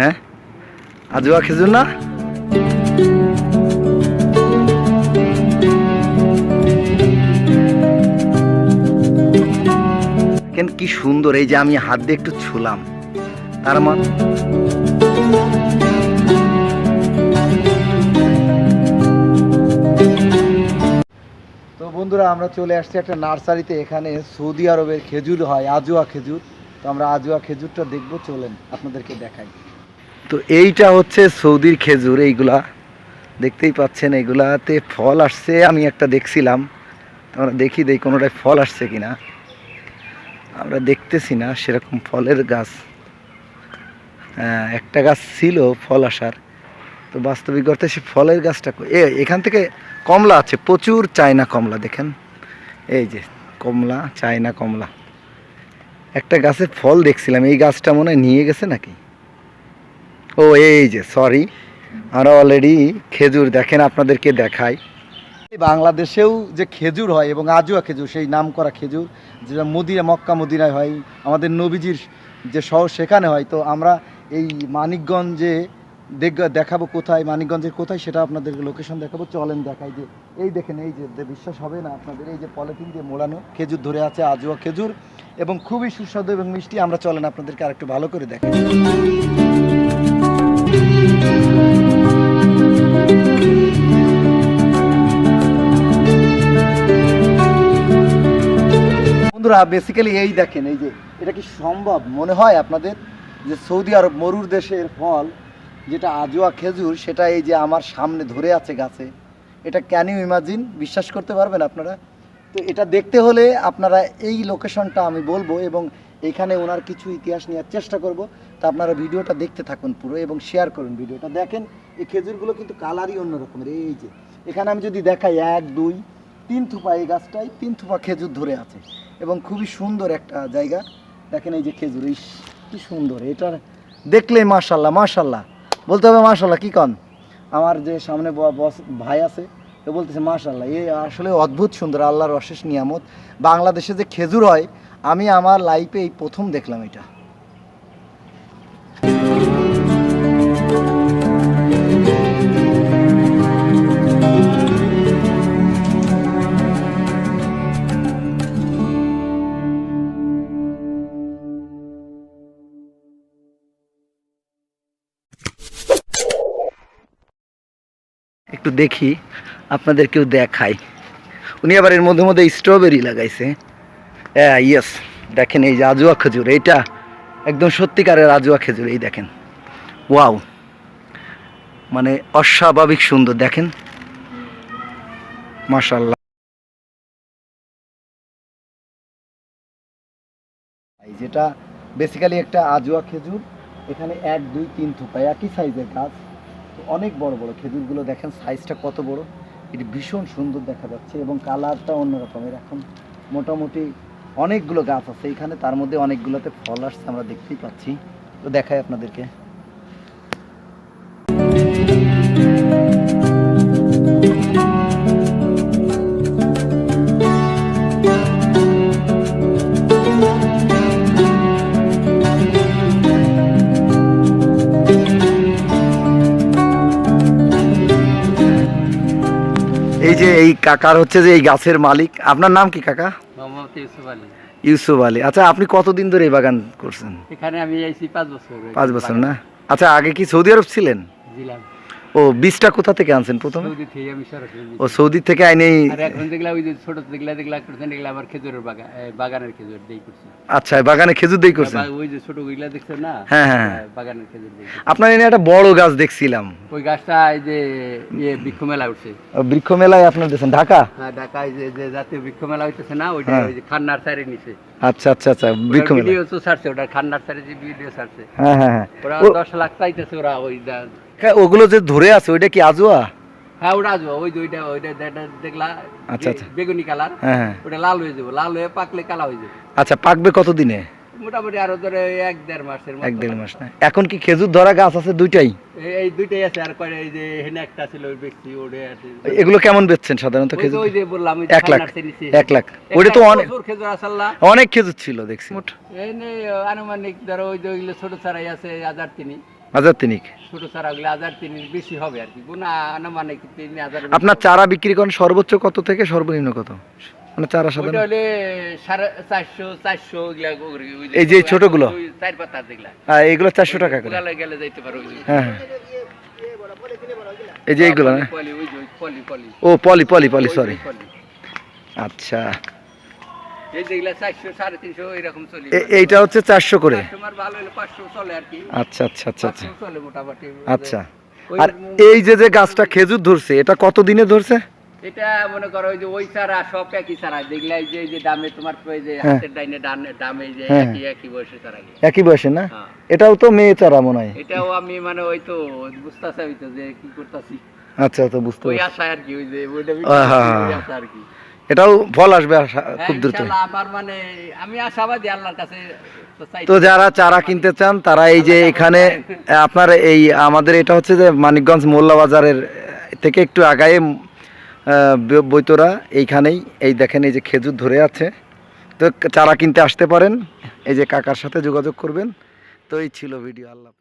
হ্যাঁ? আজুয়া খেজুর না? কেন কি সুন্দর, এই যে আমি হাত দিয়ে একটু ছুলাম। তার মানে তো বন্ধুরা, আমরা চলে আসছি একটা নার্সারিতে, এখানে সৌদি আরবের খেজুর হয়, আজুয়া খেজুর। তো আমরা আজুয়া খেজুরটা দেখব, চলেন আপনাদেরকে দেখাই। তো এইটা হচ্ছে সৌদির খেজুর এইগুলা। দেখতেই পাচ্ছেন এগুলাতে ফল আসছে আমি একটা দেখছিলাম। আমরা দেখি দেই কোনোটায় ফল আসছে কি না আমরা দেখতেছি না সেরকম ফলের গাছ। হ্যাঁ, একটা গাছ ছিল ফল আসার। তো বাস্তবিক অর্থে সে ফলের গাছটা এ এখান থেকে কমলা আছে প্রচুর চায়না কমলা দেখেন। এই যে কমলা চায়না কমলা। একটা গাছে ফল দেখছিলাম এই গাছটা মনে হয় নিয়ে গেছে নাকি? ও, এই যে সরি আমরা অলরেডি খেজুর দেখেন আপনাদেরকে দেখাই। বাংলাদেশেও যে খেজুর হয় এবং আজুয়া খেজুর, সেই নাম করা খেজুর, যেটা মদিনা, মক্কা মদিনায় হয়, আমাদের নবীজির যে শহর সেখানে হয়, তো আমরা এই মানিকগঞ্জে দেখ, দেখাবো কোথায়, মানিকগঞ্জের কোথায়, সেটা আপনাদের লোকেশন দেখাবো, চলেন দেখাই যে, এই দেখেন, এই যে যে বিশ্বাস হবে না আপনাদের, এই যে পলিথিন দিয়ে মোড়ানো খেজুর ধরে আছে, আজুয়া খেজুর, এবং খুবই সুস্বাদু এবং মিষ্টি, আমরা চলেন আপনাদেরকে আরেকটু ভালো করে দেখাই। বন্ধুরা বেসিক্যালি এই দেখেন, এই যে, এটা কি সম্ভব? মনে হয় আপনাদের যে সৌদি আরব মরুর দেশের ফল, যেটা আজোয়া খেজুর, সেটা এই যে আমার সামনে ধরে আছে গাছে। এটা ক্যান ইউ ইমাজিন বিশ্বাস করতে পারবেন আপনারা? তো এটা দেখতে হলে আপনারা এই লোকেশনটা আমি বলব এবং এখানে ওনার কিছু ইতিহাস নেওয়ার চেষ্টা করব। তা আপনারা ভিডিওটা দেখতে থাকুন পুরো এবং শেয়ার করুন ভিডিওটা। দেখেন, এই খেজুরগুলো কিন্তু কালারই অন্য রকমের এই যে, এখানে আমি যদি দেখাই, এক, দুই, তিন থুপা এই গাছটায় তিন থুপা খেজুর ধরে আছে এবং খুবই সুন্দর একটা জায়গা। দেখেন এই যে খেজুর, ইস, কি সুন্দর। এটা দেখলেই মাশাল্লাহ মাশাল্লাহ। বলতে হবে মাশাল্লাহ, কি কন? আমার যে সামনে বস, ভাই আছে, ও বলতেছে মাশাল্লাহ, এ আসলে অদ্ভুত সুন্দর, আল্লাহর অশেষ নিয়ামত। বাংলাদেশে যে খেজুর হয় আমি আমার লাইফে এই প্রথম দেখলাম এটা। একটু দেখি আপনাদেরকেও দেখাই উনি আবার এর মধ্যে মধ্যে স্ট্রবেরি লাগাইছে। হ্যাঁ ইয়েস দেখেন এই যে আজুয়া খেজুর, এইটা একদম সত্যিকারের আজুয়া খেজুর, এই দেখেন। ওয়াও মানে অস্বাভাবিক সুন্দর, দেখেন। মাশাল্লাহ যেটা বেসিক্যালি একটা আজুয়া খেজুর, এখানে এক, দুই, তিন থোপা, একই সাইজের গাছ। তো অনেক বড় বড় খেজুরগুলো দেখেন সাইজটা কত বড়। এটি ভীষণ সুন্দর দেখা যাচ্ছে এবং কালারটা অন্যরকমের এখন। মোটামুটি অনেকগুলো গাছ আছে। এখানে তার মধ্যে অনেকগুলোতে ফল আসছে, আমরা দেখতেই পাচ্ছি। তো দেখাই আপনাদেরকে। যে এই কাকার হচ্ছে যে এই গাছের মালিক। আপনার নাম কি কাকা? মোহাম্মদ ইউসুফ আলী। ইউসুফ আলী। আচ্ছা আপনি কতদিন ধরে এই বাগান করছেন? এখানে আমি আইছি পাঁচ বছর। পাঁচ বছর না? আচ্ছা আগে কি সৌদি আরব ছিলেন? ও বীজটা কোথা থেকে আনছেন প্রথমে? ও সৌদি থেকে আইনেই আর এখন দেখলাম ওই যে ছোট দেখলা দেখলা করছেন দেখলা আবার খেজুরের বাগান বাগানের খেজুর দেই করছে। আচ্ছা বাগানে খেজুর দিয়ে করছেন? ওই যে ছোটগুলা দেখছেন না? হ্যাঁ, হ্যাঁ, হ্যাঁ। বাগানের খেজুর দেই আপনার এনে একটা বড় গাছ দেখছিলাম। ওই গাছটা এই যে ইয়ে বৃক্ষ মেলা উঠছে। বৃক্ষ মেলায় আপনার দিয়েছেন ঢাকা? হ্যাঁ ঢাকায় যে যে জাতীয় বৃক্ষ মেলা হইতেছে না ওইটা হ্যাঁ। ওই যে খান নার্সারি নিচে। আচ্ছা আচ্ছা আচ্ছা বৃক্ষ মেলা। ভিডিও তো ছাড়ছে ওটা খান নার্সারি যে ভিডিও ছাড়ছে। হ্যাঁ হ্যাঁ হ্যাঁ। ওরা ও- দশ লাখ চাইতেছে ওরা ওই দা- হ্যাঁ, ওগুলো যে ধরে আছে ওইটা কি আজুয়া? হ্যাঁ ওটা ওই যে ওইটা ওইটা দেখলা আচ্ছা, আচ্ছা। বেগুনি কালার হ্যাঁ হ্যাঁ। ওটা লাল হয়ে যাব। লাল হয়ে পাকলে কালা হয়ে যাবে। আচ্ছা পাকবে কতদিনে? মোটামুটি আরও ধরে এক দেড় মাসের এক দেড় মাস না। এখন কি খেজুর ধরা গাছ আছে দুইটাই? এই- দুইটাই আছে। আর কয় এই যে হেনে একটা ছিল ওই ব্যক্তি ওরে আছে। এগুলো কেমন বেচছেন সাধারণত খেজুর? ওই যে বললাম এক লাখ। এক লাখ। ওইটা তো অনেক খেজুর অনেক খেজুর ছিল দেখছি। এই আনুমানিক ধরো ওই যে ওইগুলো ছোট চারাই আছে হাজার তিনি। হাজার তিনিক। ছোট চারাগুলো হাজার তিন বেশি হবে আর কি। গুণা মানে তিন হাজার আপনার চারা বিক্রি করেন সর্বোচ্চ কত থেকে সর্বনিম্ন কত? মানে চারা সাধারণ হলে সাড়ে চারশো চারশো এগুলা এই যে ছোটগুলো? ওই চার পাতা যেগুলা। হ্যাঁ এইগুলো চারশো টাকা করে। গেলে যাইতে পারো হ্যাঁ হ্যাঁ। এই যে এইগুলো ও পলি পলি পলি সরি। আচ্ছা। এইটা হচ্ছে চারশো করে? আচ্ছা আচ্ছা আচ্ছা আচ্ছা। আচ্ছা। আর এই যে যে গাছটা খেজুর ধরছে এটা কত দিনে ধরছে? এটা মনে করো ওই যে ওই চারা সব একই চারা। দেখলে যে যে দামে তোমার ওই যে হ্যাঁ। হাতের ডাইনে ডান দামে যে হ্যাঁ। একই একই বয়সে একই বয়সে না? হ্যাঁ। এটাও তো মেয়ে চারা মনে হয়। এটাও আমি মানে ওই তো বুঝতেছি যে কি করতেছি। আচ্ছা তো বুঝতে ওই আশা আর কি ওই যে ওইটা আর কি। এটাও ফল আসবে হ্যাঁ, খুব দ্রুত। মানে আমি আশাবাদী আল্লাহর কাছে তো যারা চারা কিনতে চান তারা এই যে এখানে আপনার এই আমাদের এটা হচ্ছে যে মানিকগঞ্জ মোল্লা বাজারের থেকে একটু আগায়ে বৈতরা এইখানেই এই দেখেন এই যে খেজুর ধরে আছে। তো চারা কিনতে আসতে পারেন। এই যে কাকার সাথে যোগাযোগ করবেন। তো এই ছিল ভিডিও আল্লাহ।